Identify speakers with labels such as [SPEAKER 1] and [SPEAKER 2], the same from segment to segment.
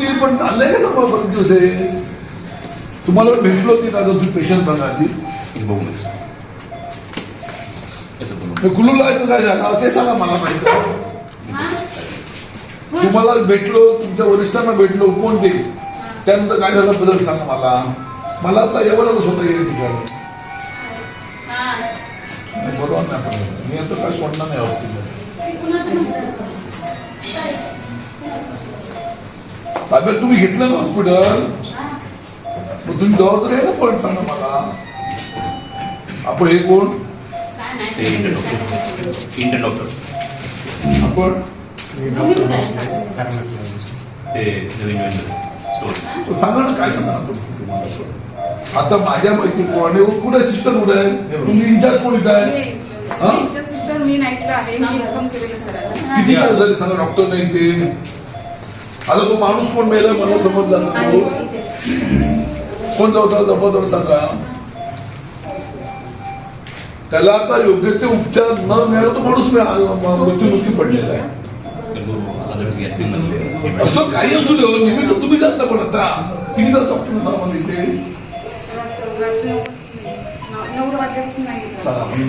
[SPEAKER 1] होतील पण चाललंय का बरेच दिवस हे? तुम्हाला भेटलो ती दादा तुम्ही पेशंट बघा आधी.
[SPEAKER 2] बघू नका असं बघू
[SPEAKER 1] मी कुलूप लावायचं काय झालं? ते सांगा मला माहिती. तुम्हाला भेटलो तुमच्या वरिष्ठांना भेटलो कोण ते? त्यानंतर काय झालं बदल सांगा मला. मला आता एवढं स्वतः येईल नाही, बरोबर नाही. मी आता काय सोडणार नाही आहोत ताब्यात तुम्ही घेतलं ना हॉस्पिटल मग तुम्ही जबाबदारी आहे ना पण सांगा मला. आपण हे कोण?
[SPEAKER 2] ते इंडियन डॉक्टर इंडियन डॉक्टर
[SPEAKER 1] आपण?
[SPEAKER 2] ते नवीन नवीन स्टोर
[SPEAKER 1] तर सांगा ना काय सांगा तुम्हाला. आता माझ्या माहिती कोणी कुठे सिस्टर कुठे आहे? तुम्ही इंचार्ज कोण इथं आहे? हा?
[SPEAKER 3] सिस्टर मी नाईटला आहे. मी इन्फॉर्म केलेलं सरांना.
[SPEAKER 1] किती तास झाले सांगा डॉक्टर नाही ते? आता तो माणूस कोण मेला? मला समजला ना. तो कोण जबाबदार जबाबदार सांगा. त्याला आता योग्य ते उपचार न मिळाला तो माणूस मृत्युमुखी पडलेला आहे. असं काही असू दे निमित्त तुम्ही जात पण आता. किती तास डॉक्टर सांगा इथे?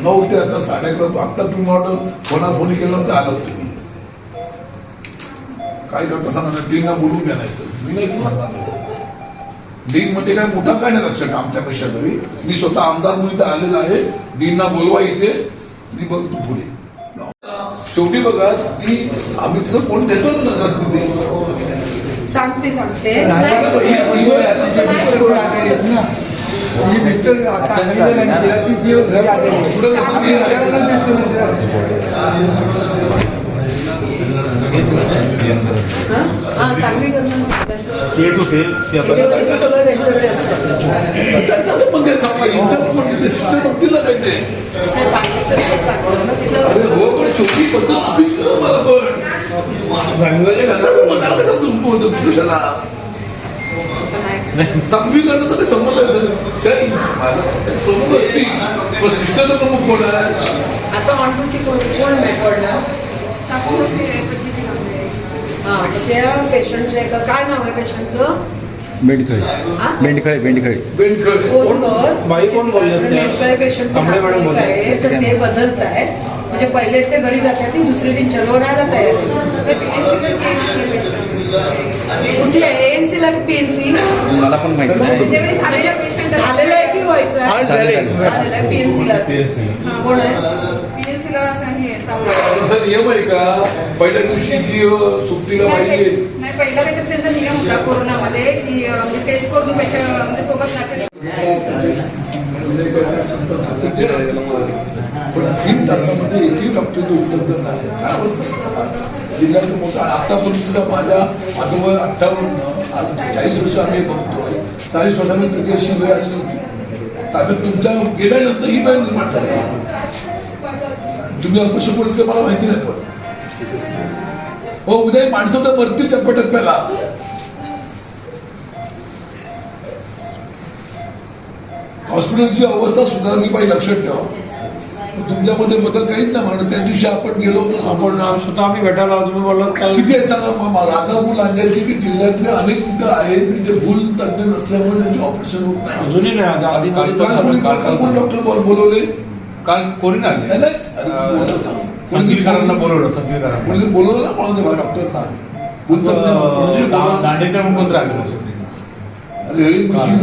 [SPEAKER 3] नऊ- नाही.
[SPEAKER 1] ते आता साडे अकरा आता तुम्ही ऑर्डर फोना फोनी केलं तर आलं तुम्ही काय करता सांगा ना डीनला बोलून घ्या. मी नाही बोलणार डीन मध्ये काय मोठा काय नाही लक्षात आमच्यापेक्षा तरी मी स्वतः आमदार म्हणून इथे आलेला आहे डीनला बोलवा इथे मी बघतो पुढे शेवटी बघा ती आम्ही तिथं कोण देतो ना स्थिती
[SPEAKER 3] सांगते सांगते हा
[SPEAKER 4] ते
[SPEAKER 1] तिथे
[SPEAKER 3] ते ते तिथं
[SPEAKER 1] अरे हो पण शेवटी पद्धत चुकीची मला पण त्यांचा संबंध आला का दुसऱ्याला चांगली करण्याचा काही संबंध आहे सर प्रमुख असतील पण शिक्षण प्रमुख कोण आहे
[SPEAKER 3] आता म्हणतो की कोण नाही पडला त्या पेशंट जे का- काय नाव आहे पेशंटचं
[SPEAKER 4] बेंडखळे
[SPEAKER 3] हा?
[SPEAKER 4] बेंडखळे बेंडखळे
[SPEAKER 3] कोण कर
[SPEAKER 4] बाई कोण बोलल्यात त्या?
[SPEAKER 3] मेडिकल पेशंट
[SPEAKER 4] कांबळे मॅडम बोलल्या.
[SPEAKER 3] आहे तर ते बदलत आहे म्हणजे पहिले ते घरी जातात आणि दुसरे दिन चलवण्याला तयार कुठे आहे एएनसी ला पीएनसी
[SPEAKER 4] मला पण माहिती नाही.
[SPEAKER 3] झालेल्या पेशंट झालेलं आहे की व्हायचं आहे.
[SPEAKER 4] हा, झाले.
[SPEAKER 3] झालेलं आहे पीएनसी ला. कोण आहे?
[SPEAKER 5] पीएनसीला असं
[SPEAKER 1] असा नियम आहे का? पहिल्या दिवशी जी सुट्टीला येईल
[SPEAKER 5] नाही. पहिला काहीतरी त्यांचा नियम होता कोरोनामध्ये की अं, म्हणजे टेस्ट करून पेशंट म्हणजे सोबत नाटे
[SPEAKER 1] पण तीन तासामध्ये एकही डॉक्टर उपलब्ध नाही. काय अवस्था? जिल्ह्याचं मोठं आतापर्यंत माझ्या माझं वय अठ्ठावन्न चाळीस वर्ष आम्ही बघतोय चाळीस वर्षामध्ये कधी अशी वेळ आली नव्हती ताब्यात तुमच्या गेल्यानंतर ही वेळ निर्माण झाली. तुम्ही अपक्ष बोलत का मला माहिती नाही पण. हो उद्या माणसं तर मरतील टप्प्याटप्प्याला हॉस्पिटलची अवस्था सुधारली पाहिजे लक्षात ठेवा. तुमच्यामध्ये बदल काहीच नाही म्हणत. त्या दिवशी आपण गेलो होतो.
[SPEAKER 4] आपण स्वतः आम्ही भेटायला तुम्ही बोललात काल
[SPEAKER 1] किती आहे सांगा राजापूर लांजायची की जिल्ह्यातले अनेक कुठं आहेत? की जे भूल तज्ञ नसल्यामुळे त्यांचे ऑपरेशन होत नाही.
[SPEAKER 4] अजूनही नाही. आधी
[SPEAKER 1] डॉक्टर बोल- बोलवले.
[SPEAKER 6] काल कोणी
[SPEAKER 1] नाही,
[SPEAKER 6] आले.
[SPEAKER 1] तू ना. कोणी
[SPEAKER 6] संगीतकारांना बोलवलं संगीतकारांना.
[SPEAKER 1] कोणी बोलवलं ना म्हणून. बा डॉक्टरना.
[SPEAKER 6] दा- दांडेकर म्हणून कोणतरी आले होते.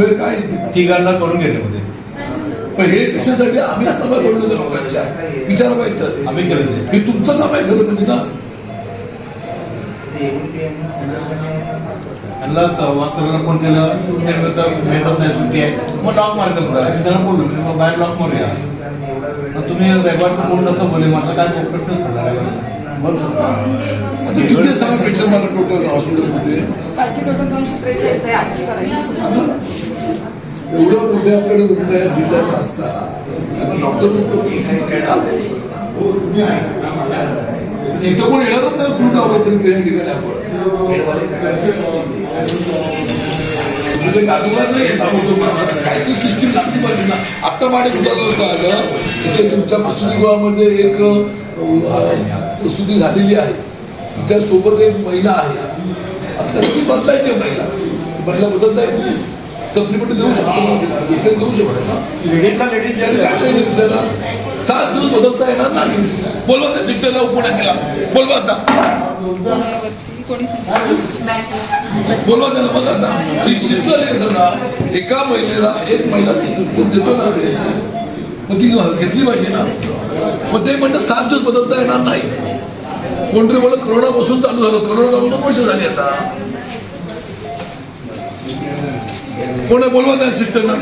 [SPEAKER 1] वेळ काय येते
[SPEAKER 6] तिघांना करून गेले होते.
[SPEAKER 1] पण हे कशासाठी? आम्ही आता बोललो लोकांच्या. विचार पाहिजे
[SPEAKER 6] आम्ही केले ते.
[SPEAKER 1] हे तुमचं काम आहे खरं म्हणजे ना?
[SPEAKER 6] त्यांना फोन केलं. त्यांनी तर भेटत नाही सुट्टी आहे. मग लॉक मारायचं होतं त्यांना बोललो मी मग बाहेर लॉक मारूया. तुम्ही रविवार कोण नसतं बोले माझा काय तो प्रश्नच पडला रविवार.
[SPEAKER 1] आता किती सांगा पेशंट मला टोटल हॉस्पिटलमध्ये?
[SPEAKER 3] आहे
[SPEAKER 1] एवढं मोठे आपल्याकडे रुग्ण आहे जिल्ह्यात असतात डॉक्टर इथं कोण येणारच नाही कुठं लावलं तरी त्या ठिकाणी आपण. म्हणजे गाडीवर नाही आहोत. आपण. काहीतरी सिस्टीम लागली पाहिजे ना आत्ता माडे उदाहरण असं आलं तिथे तुमच्या प्रसूतीगृहामध्ये एक प्रसूती झालेली आहे. तिच्या सोबत एक महिला आहे. आता ती बदलायची महिला. महिला बदलता येत नाही. सप्लिमेंट देऊ शकतो डिटेल देऊ शकतो ना?
[SPEAKER 4] लेडीजला लेडीज
[SPEAKER 1] काय विचारला सात दिवस बदलता येणार नाही. बोलवा त्या सिस्टरला पुण्या केला. बोलवा आता? बोलवा त्याला मग ना एका महिलेला एक महिला देतो ना मग ती घेतली पाहिजे ना. मग ते म्हणतात सात दिवस बदलता येणार नाही. कोणतरी बोला करोना पासून चालू झालं. करोना जाऊन दोन वर्ष झाली आता. कोणा आहे? बोलवा त्या सिस्टरना